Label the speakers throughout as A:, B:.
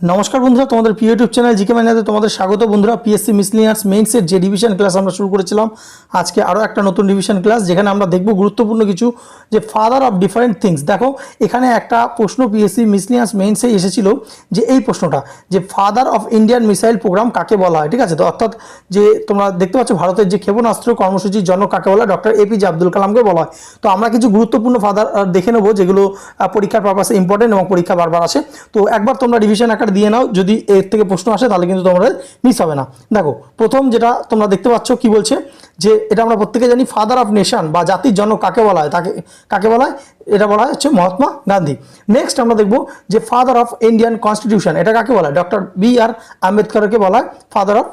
A: নমস্কার বন্ধুরা, তোমাদের প্রিয় ইউটিউব চ্যানেল জিকে ম্যানাতে তোমাদের স্বাগত বন্ধুরা। পিএসসি মিসলিনিয়ার্স মেইনসের যে ডিভিশন ক্লাস আমরা শুরু করেছিলাম, আজকে আরও একটা নতুন ডিভিশন ক্লাস যেখানে আমরা দেখব গুরুত্বপূর্ণ কিছু যে ফাদার অফ ডিফারেন্ট থিংস দেখো, এখানে একটা প্রশ্ন পিএসসি মিসলিনিয়ার্স মেইনসে এসেছিল যে এই প্রশ্নটা, যে father of Indian missile programme কাকে বলা হয়? ঠিক আছে? তো অর্থাৎ যে তোমরা দেখতে পাচ্ছ, ভারতের যে ক্ষেপণাস্ত্র কর্মসূচির জন্য কাকে বলা হয়? ডক্টর এপিজে আব্দুল কালামকে বলা হয়। তো আমরা কিছু গুরুত্বপূর্ণ ফাদার দেখে নেব, যেগুলো পরীক্ষার পারপাসে ইম্পর্টেন্ট এবং পরীক্ষা বারবার আসে। তো একবার তোমরা রিভিশন আকার দিয়ে নাও, যদি এর থেকে প্রশ্ন আসে, তাহলে কিন্তু তোমাদের মিস হবে না। দেখো, প্রথম যেটা তোমরা দেখতে পাচ্ছ কি বলছে? যে এটা আমরা প্রত্যেকে জানি ফাদার অফ নেশন বা জাতির জনক কাকে বলা হয়? তাকে, কাকে বলা হয়? এটা বলা হচ্ছে মহাত্মা গান্ধী। নেক্সট আমরা দেখব যে ফাদার অফ ইন্ডিয়ান কনস্টিটিউশন এটা কাকে বলা হয়? ডক্টর বি আর আম্বেদকরকে বলা হয় ফাদার অফ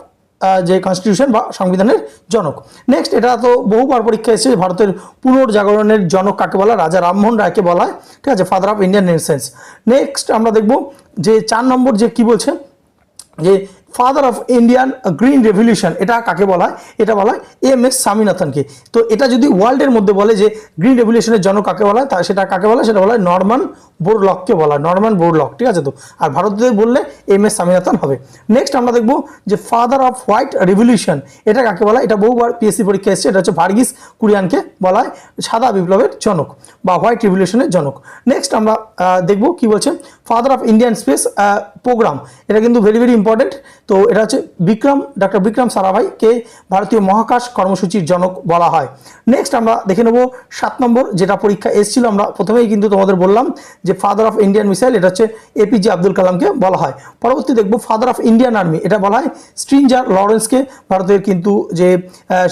A: যে কনস্টিটিউশন বা সংবিধানের জনক। নেক্সট এটা তো বহুবার পরীক্ষা এসেছে ভারতের পুনর্জাগরণের জনক কাকে বলা রাজা রামমোহন রায়কে বলা ঠিক আছে father of Indian nations next আমরা দেখব যে চার নম্বর যে কি বলছে? যে father of Indian green revolution এটা কাকে বলা হয়? এটা বলা হয় এম এস স্বামীনাথনকে তো এটা যদি ওয়ার্ল্ডের মধ্যে বলে যে গ্রিন রেভলিউশনের জন্য কাকে বলা হয়? তা সেটা কাকে বলা সেটা বলা হয় নর্মান বোরলককে বলা হয়। নর্মান বোরলক ঠিক আছে তো? আর ভারতীয় বললে এম এস স্বামীনাথন হবে। নেক্সট আমরা দেখব যে ফাদার অফ হোয়াইট রেভলিউশন এটা কাকে বলা এটা বহুবার পিএসসি পরীক্ষা এসেছে। এটা হচ্ছে ভার্গিস কুরিয়ানকে বলা হয় সাদা বিপ্লবের জনক বা হোয়াইট রেভলিউশনের জনক। নেক্সট আমরা দেখব কি বলছে? Father of Indian space programme এটা কিন্তু ভেরি ভেরি ইম্পর্টেন্ট তো এটা হচ্ছে বিক্রম ডক্টর বিক্রম সারাভাইকে ভারতীয় মহাকাশ কর্মসূচির জনক বলা হয়। নেক্সট আমরা দেখে নেব সাত নম্বর, যেটা পরীক্ষা এসেছিল, আমরা প্রথমেই কিন্তু তোমাদের বললাম যে ফাদার অফ ইন্ডিয়ান মিসাইল এটা হচ্ছে এপিজে আব্দুল কালামকে বলা হয়। পরবর্তী দেখব ফাদার অফ ইন্ডিয়ান আর্মি এটা বলা হয় স্ট্রিঞ্জার লরেন্সকে ভারতের কিন্তু যে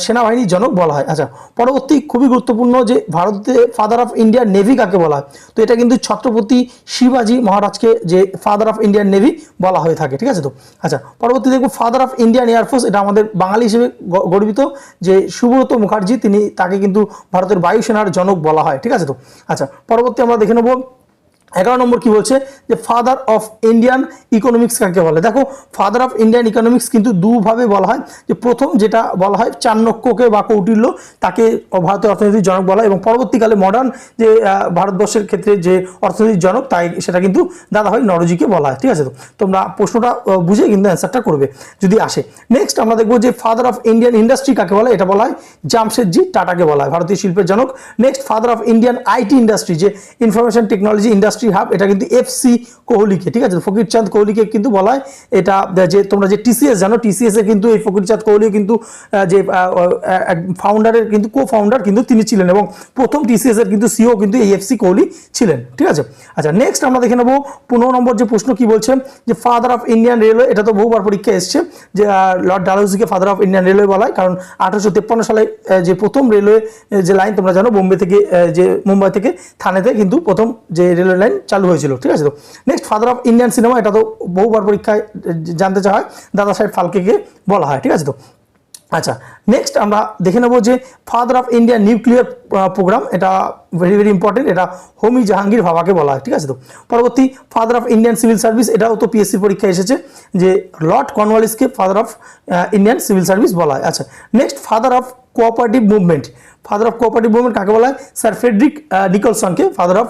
A: সেনাবাহিনীর জনক বলা হয়। আচ্ছা পরবর্তী খুবই গুরুত্বপূর্ণ যে ভারতে ফাদার অফ ইন্ডিয়ান নেভি কাকে বলা হয়? তো এটা কিন্তু ছত্রপতি শিবাজি মহারাজকে যে ফাদার অফ ইন্ডিয়ান নেভি বলা হয়ে থাকে, ঠিক আছে তো? আচ্ছা পরবর্তী দেখব ফাদার অফ ইন্ডিয়ান এয়ারফোর্স এটা আমাদের বাঙালি হিসেবে গর্বিত যে সুব্রত মুখার্জি, তিনি তাকে কিন্তু ভারতের বায়ুসেনার জনক বলা হয়, ঠিক আছে তো? আচ্ছা পরবর্তী আমরা দেখে নেব এগারো নম্বর কি বলছে? যে ফাদার অফ ইন্ডিয়ান ইকোনমিক্স কাকে বলে? দেখো ফাদার অফ ইন্ডিয়ান ইকোনমিক্স কিন্তু দুভাবে বলা হয়। যে প্রথম যেটা বলা হয়, চাণক্যকে বা কৌটিল্য, তাকে ভারতের অর্থনীতির জনক বলা হয় এবং পরবর্তীকালে মডার্ন যে ভারতবর্ষের ক্ষেত্রে যে অর্থনীতির জনক, তাই সেটা কিন্তু দাদা হয় নরজিকে বলা হয়। ঠিক আছে তো? তোমরা প্রশ্নটা বুঝে কিন্তু অ্যান্সারটা করবে, যদি আসে। নেক্সট আমরা দেখব যে ফাদার অফ ইন্ডিয়ান ইন্ডাস্ট্রি কাকে বলা? এটা বলা হয় জামশেদজি টাটাকে বলা হয়, ভারতীয় শিল্পের জনক। Next father of Indian IT industry যে ইনফরমেশন টেকনোলজি ইন্ডাস্ট্রি হাব এটা কিন্তু এফসি কোহলিকে, ঠিক আছে? ফকির চাঁদ কোহলিকে কিন্তু বলা হয়। এটা যে তোমরা যে টিসিএস জানো টিসিএস কিন্তু এই ফকির চাঁদ কোহলিও কিন্তু যে ফাউন্ডারের কিন্তু কো ফাউন্ডার কিন্তু তিনি ছিলেন এবং প্রথম টিসিএস এর কিন্তু সিও কিন্তু এই এফসি কোহলি ছিলেন, ঠিক আছে? আচ্ছা নেক্সট আমরা দেখে নেব পনেরো নম্বর যে প্রশ্ন কি বলছে, যে ফাদার অফ ইন্ডিয়ান রেলওয়ে এটা তো বহুবার পরীক্ষা এসছে, যে লর্ড ডালহৌসিকে ফাদার অফ ইন্ডিয়ান রেলওয়ে বলা হয়, কারণ আঠারোশো তেপ্পান্ন সালে যে প্রথম রেলওয়ে যে লাইন তোমরা জানো, বোম্বে থেকে যে মুম্বাই থেকে, থানেতে কিন্তু প্রথম যে রেলওয়ে লাইন চালু হয়েছিল, ঠিক আছে তো? Next father of Indian cinema এটা তো বহুবার পরীক্ষায় জানতে চাওয়া হয়, দাদা সাহেব ফালকেকে বলা হয়, ঠিক আছে তো? আচ্ছা নেক্সট আমরা দেখে নেব যে father of India nuclear programme এটা ভেরি ভেরি ইম্পর্টেন্ট এটা হোমি জাহাঙ্গীর ভাবাকে বলা হয়, ঠিক আছে তো? পরবর্তী father of Indian civil service এটাও তো পিএসসি পরীক্ষায় এসেছে, যে lord কর্নওয়ালিসকে father of Indian civil service বলা হয়। আচ্ছা next father of cooperative movement father of cooperative movement কাকে বলা হয়? স্যার ফেডরিক নিকলসনকে ফাদার অফ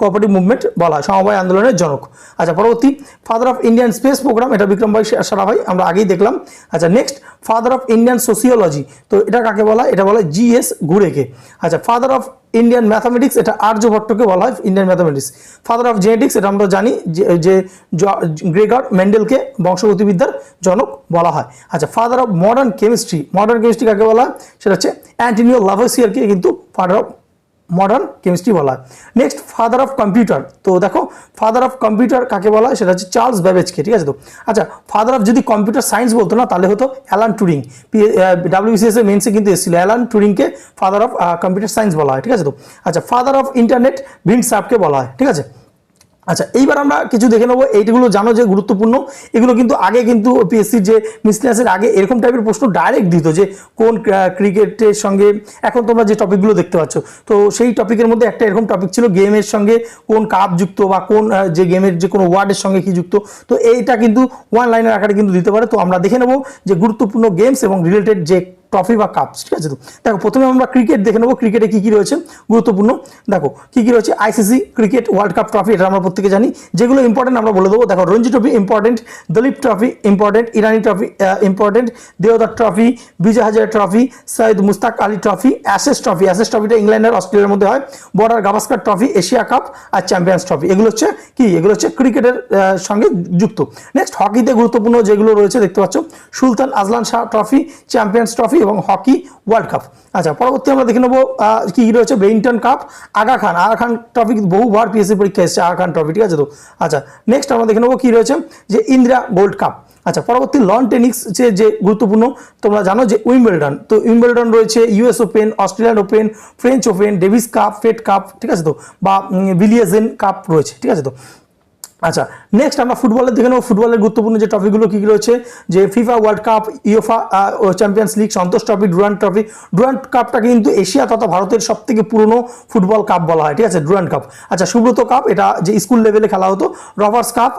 A: কোঅপারেটিভ মুভমেন্ট বলা হয়। সমবায় আন্দোলনের জনক। আচ্ছা পরবর্তী father of Indian space programme এটা বিক্রম ভাই সারাভাই আমরা আগেই দেখলাম। আচ্ছা next father of Indian sociology তো এটা কাকে বলা এটা বলা হয় জিএস ঘুরেকে আচ্ছা ফাদার অফ ইন্ডিয়ান ম্যাথামেটিক্স এটা আর্যভট্টকে বলা হয় Indian mathematics father of genetics এটা আমরা জানি যে- গ্রেগর মেন্ডেলকে বংশগতিবিদ্যার জনক বলা হয়। আচ্ছা father of modern chemistry modern chemistry কাকে বলা হয়? সেটা হচ্ছে অ্যান্টিনিও লাভসিয়ারকে কিন্তু ফাদার অফ মডার্ন কেমিস্ট্রি বলা হয়। নেক্সট ফাদার অফ কম্পিউটার তো দেখো ফাদার অফ কম্পিউটার কাকে বলা হয়? সেটা হচ্ছে চার্লস ব্যাবেজকে ঠিক আছে তো? আচ্ছা ফাদার অফ যদি কম্পিউটার সায়েন্স বলতো না, তাহলে হতো অ্যালান টুরিং ডাব্লিউসিএস এর মেন্সে কিন্তু এসেছিল। অ্যালান টুরিংকে ফাদার অফ কম্পিউটার সায়েন্স বলা হয়, ঠিক আছে তো? আচ্ছা ফাদার অফ ইন্টারনেট ভিন্ড সাপকে বলা হয়, ঠিক আছে? আচ্ছা এইবার আমরা কিছু দেখে নেব। এইগুলো জানো যে গুরুত্বপূর্ণ। এগুলো কিন্তু আগে কিন্তু পিএসসির যে মিসলিয়াসের আগে এরকম টাইপের প্রশ্ন ডাইরেক্ট দিত যে কোন ক্রিকেটের সঙ্গে এখন তোমরা যে টপিকগুলো দেখতে পাচ্ছ। তো সেই টপিকের মধ্যে একটা এরকম টপিক ছিল গেমের সঙ্গে কোন কাপ যুক্ত বা কোন যে গেমের যে কোনো ওয়ার্ডের সঙ্গে কি যুক্ত। তো এইটা কিন্তু ওয়ান লাইনের আকারে কিন্তু দিতে পারে। তো আমরা দেখে নেব যে গুরুত্বপূর্ণ গেমস এবং রিলেটেড যে ট্রফি বা কাপ ঠিক আছে তো? দেখো, প্রথমে আমরা ক্রিকেট দেখে নেব ক্রিকেটে কী কী রয়েছে? গুরুত্বপূর্ণ। দেখো, কী কী রয়েছে? ICC cricket world cup trophy এটা আমরা প্রত্যেকে জানি। যেগুলো ইম্পর্টেন্ট আমরা বলে দেবো। দেখো, Ranji trophy important Duleep trophy important Irani trophy important Deodhar trophy Vijay Hazare trophy Syed Mushtaq Ali trophy Ashes trophy Ashes ট্রফিটা ইংল্যান্ড আর অস্ট্রেলিয়ার মধ্যে হয়। Border Gavaskar trophy Asia cup আর চ্যাম্পিয়ন্স ট্রফি এগুলো হচ্ছে কি? এগুলো হচ্ছে ক্রিকেটের সঙ্গে যুক্ত। নেক্সট হকিতে গুরুত্বপূর্ণ যেগুলো রয়েছে, দেখতে পাচ্ছ? Sultan Azlan Shah trophy champions trophy এবং হকি ওয়ার্ল্ড কাপ। আচ্ছা পরবর্তী আমরা দেখে নেব কি রয়েছে Beighton cup. Aga Khan Aga Khan trophy বহুবার পিএসসি পরীক্ষা এসেছে আগা খান ট্রফি ঠিক আছে তো? আচ্ছা নেক্সট আমরা দেখে নেব কি রয়েছে, যে ইন্দিরা গোল্ড কাপ। আচ্ছা পরবর্তী লন টেনিস যে যে গুরুত্বপূর্ণ, তোমরা জানো যে উইম্বেলডন, তো উইম্বেলডন রয়েছে US open Australian open French open Davis cup Fed cup ঠিক আছে তো? বা বিলিয়াজেন কাপ রয়েছে, ঠিক আছে তো? আচ্ছা নেক্সট আমরা ফুটবলের দেখে নেব। ফুটবলের গুরুত্বপূর্ণ যে ট্রফিগুলো কী রয়েছে, যে FIFA world cup UEFA champions league Santosh trophy Durand trophy Durand কাপটা কিন্তু এশিয়া তথা ভারতের সব থেকে পুরনো ফুটবল কাপ বলা হয়, ঠিক আছে? ডুরান্ট কাপ আচ্ছা সুব্রত কাপ এটা যে স্কুল লেভেলে খেলা হতো রবার্স কাপ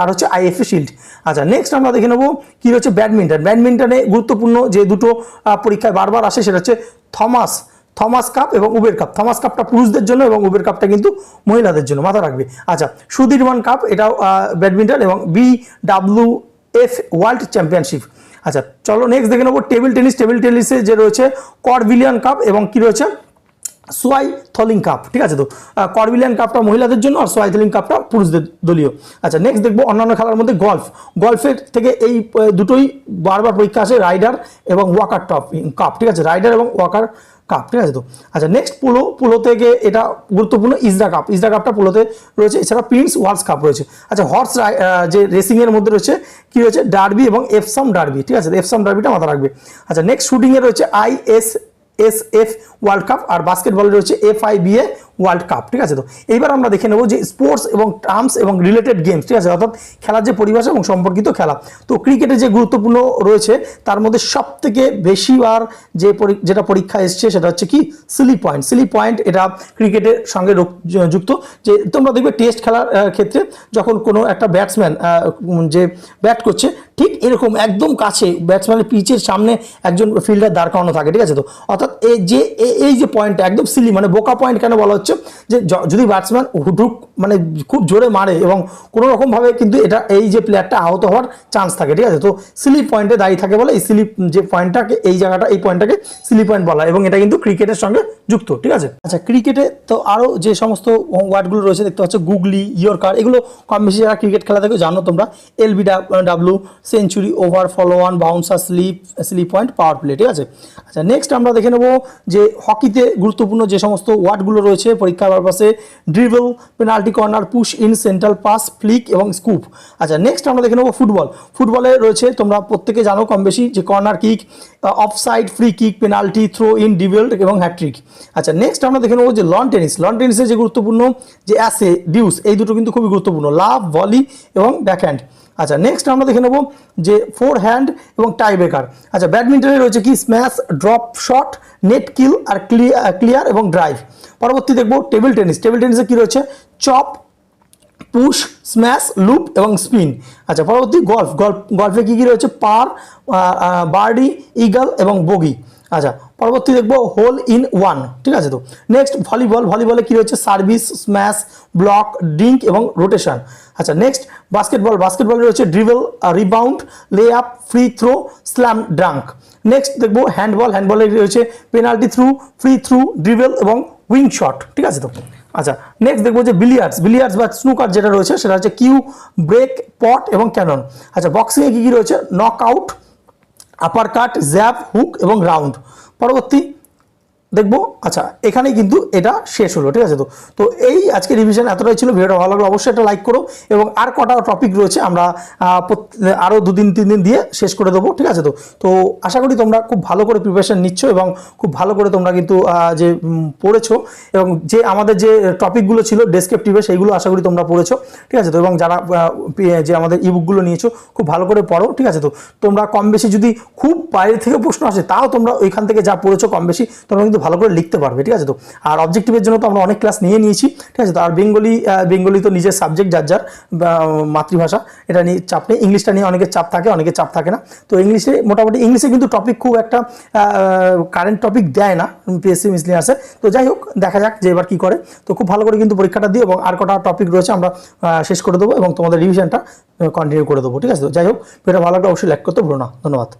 A: আর হচ্ছে আইএফএ শিল্ড আচ্ছা নেক্সট আমরা দেখে নেব কী রয়েছে ব্যাডমিন্টন ব্যাডমিন্টনে গুরুত্বপূর্ণ যে দুটো পরীক্ষায় বারবার আসে, সেটা হচ্ছে থমাস থমাস কাপ এবং উবের কাপ থমাস কাপটা পুরুষদের জন্য এবং উবের কাপটা কিন্তু মহিলাদের জন্য। মাথা রাখবে। আচ্ছা সুদীর্মান কাপ, এটাও ব্যাডমিন্টন এবং B W F world championship আচ্ছা চলো নেক্সট দেখে নেব। টেবিল টেনিস টেবিল টেনিসে যে রয়েছে করবিলিয়ান কাপ এবং কি রয়েছে? সোয়াই থলিং কাপ, ঠিক আছে তো? করবিলিয়ান কাপটা মহিলাদের জন্য আর সোয়াই থলিং কাপটা পুরুষদের দলীয়। আচ্ছা নেক্সট দেখব অন্যান্য খেলার মধ্যে গলফ গলফের থেকে এই দুটোই বারবার পরীক্ষা আসে রাইডার এবং ওয়াকার টপ কাপ ঠিক আছে? রাইডার এবং ওয়াকার কাপ ঠিক আছে তো? আচ্ছা নেক্সট পোলো পোলো থেকে এটা গুরুত্বপূর্ণ ইজরা কাপ ইজরা কাপটা পোলোতে রয়েছে, এছাড়া প্রিন্স ওয়ার্লস কাপ রয়েছে। আচ্ছা হর্স যে রেসিংয়ের মধ্যে রয়েছে, কী রয়েছে? ডার্বি এবং এফসাম ডার্বি ঠিক আছে? এফসাম ডার্বিটা মাথা রাখবে। আচ্ছা নেক্সট শুটিংয়ে রয়েছে I S F world cup আর বাস্কেটবলে রয়েছে F I B A world cup ঠিক আছে তো? এইবার আমরা দেখে নেব যে স্পোর্টস এবং টার্মস এবং রিলেটেড গেমস ঠিক আছে? অর্থাৎ খেলার যে পরিভাষা এবং সম্পর্কিত খেলা। তো ক্রিকেটে যে গুরুত্বপূর্ণ রয়েছে, তার মধ্যে সব থেকে বেশিবার যে যেটা পরীক্ষা এসছে, সেটা হচ্ছে কি? সিলি পয়েন্ট সিলি পয়েন্ট এটা ক্রিকেটের সঙ্গে যুক্ত। যে তোমরা দেখবে টেস্ট খেলার ক্ষেত্রে যখন কোনো একটা ব্যাটসম্যান যে ব্যাট করছে ঠিক এরকম একদম কাছে ব্যাটসম্যানের পিচের সামনে একজন ফিল্ডার দাঁড় করানো থাকে, ঠিক আছে তো? অর্থাৎ এই যে এই যে পয়েন্টটা একদম সিলি মানে বোকা পয়েন্ট কেন বলা হচ্ছে? যে যদি ব্যাটসম্যান হুটুক মানে খুব জোরে মারে এবং কোনো রকমভাবে কিন্তু এটা, এই যে প্লেয়ারটা আহত হওয়ার চান্স থাকে, ঠিক আছে তো? স্লিপ পয়েন্টে দাঁড়িয়ে থাকে বলে এই স্লিপ যে পয়েন্টটাকে এই জায়গাটা, এই পয়েন্টটাকে স্লিপ পয়েন্ট বলা এবং এটা কিন্তু ক্রিকেটের সঙ্গে যুক্ত, ঠিক আছে? আচ্ছা ক্রিকেটে তো আরও যে সমস্ত ওয়ার্ডগুলো রয়েছে, দেখতে পাচ্ছ, গুগলি ইয়র্কার এগুলো কম বেশি যারা ক্রিকেট খেলা থেকে জানো তোমরা LB W century over follow on bouncer slip slip point power play ঠিক আছে? আচ্ছা নেক্সট আমরা দেখে নেব যে হকিতে গুরুত্বপূর্ণ যে সমস্ত ওয়ার্ডগুলো রয়েছে, পরীক্ষার পারপাসে dribble penalty corner push in central pass flick এবং স্কুপ আচ্ছা নেক্সট আমরা দেখে নেব ফুটবল ফুটবলে রয়েছে, তোমরা প্রত্যেকে জানো কম বেশি যে corner kick off side free kick penalty throw in ডিভেল্ড এবং হ্যাট্রিক আচ্ছা নেক্সট আমরা দেখে নেব যে লন টেনিস লন টেনিসে যে গুরুত্বপূর্ণ যে অ্যাসে ডিউস এই দুটো কিন্তু খুবই গুরুত্বপূর্ণ। লাভ ভলি এবং ব্যাকহ্যান্ড আচ্ছা নেক্সট আমরা দেখে নেব যে ফোর হ্যান্ড এবং টাই ব্রেকার আচ্ছা ব্যাডমিন্টনে রয়েছে কি? Smash drop shot net kill আর ক্লিয়ার ক্লিয়ার এবং ড্রাইভ পরবর্তী দেখব টেবিল টেনিস টেবিল টেনিসে কি রয়েছে? চপ পুশ স্ম্যাশ লুপ এবং স্পিন আচ্ছা পরবর্তী গল্ফ গল্ফ গল্ফে কী কী রয়েছে? পার বার্ডি ইগল এবং বগি আচ্ছা পরবর্তী দেখব হোল ইন ওয়ান ঠিক আছে তো? নেক্সট ভলিবল ভলিবলে কী রয়েছে? সার্ভিস স্ম্যাশ ব্লক ডিঙ্ক এবং রোটেশন আচ্ছা নেক্সট বাস্কেটবল বাস্কেটবলে রয়েছে dribble rebound layup free throw slam dunk next দেখব হ্যান্ডবল হ্যান্ডবলে রয়েছে penalty throw free throw dribble এবং উইং শট ঠিক আছে তো? আচ্ছা নেক্সট দেখব যে বিলিয়ার্ডস বিলিয়ার্ডস বা স্নুকার যেটা রয়েছে সেটা হচ্ছে কিউ ব্রেক পট এবং ক্যানন আচ্ছা বক্সিংয়ে কী কী রয়েছে? নক আউট আপার কাট জ্যাপ হুক এবং রাউন্ড পরবর্তী দেখব? আচ্ছা এখানেই কিন্তু এটা শেষ হলো, ঠিক আছে তো? তো এই আজকে রিভিশন এতটাই ছিল, ভিডিওটা ভালো লাগল অবশ্যই একটা লাইক করো এবং আর কটা টপিক রয়েছে আমরা আরও দুদিন, তিন দিন দিয়ে শেষ করে দেবো, ঠিক আছে তো? তো আশা করি তোমরা খুব ভালো করে প্রিপারেশান নিচ্ছ এবং খুব ভালো করে তোমরা কিন্তু যে পড়েছো এবং যে আমাদের যে টপিকগুলো ছিল ডেসক্রিপটিভে সেইগুলো আশা করি তোমরা পড়েছো, ঠিক আছে তো? এবং যারা যে আমাদের ইবুকগুলো নিয়েছো, খুব ভালো করে পড়ো, ঠিক আছে তো? তোমরা কম বেশি যদি খুব বাইরে থেকে প্রশ্ন আসে, তাও তোমরা ওইখান থেকে যা পড়েছো কম বেশি তোমরা কিন্তু কিন্তু ভালো করে লিখতে পারবে, ঠিক আছে তো? আর অবজেক্টিভের জন্য তো আমরা অনেক ক্লাস নিয়ে নিয়েছি, ঠিক আছে তো? আর বেঙ্গলি বেঙ্গলি তো নিজের সাবজেক্ট যার যার মাতৃভাষা, এটা নিয়ে চাপ নেই। ইংলিশটা নিয়ে অনেকের চাপ থাকে, অনেকের চাপ থাকে না। তো ইংলিশে মোটামুটি ইংলিশে কিন্তু টপিক খুব একটা কারেন্ট টপিক দেয় না পিএসসি মিসলিয়াসে তো যাই হোক, দেখা যাক যে এবার কী করে। তো খুব ভালো করে কিন্তু পরীক্ষাটা দিও এবং আর কটা টপিক রয়েছে আমরা শেষ করে দেবো এবং তোমাদের রিভিশনটা কন্টিনিউ করে দেবো, ঠিক আছে তো? যাই হোক এটা ভালো লাগলে অবশ্যই লাইক করতে ভুলো না। ধন্যবাদ।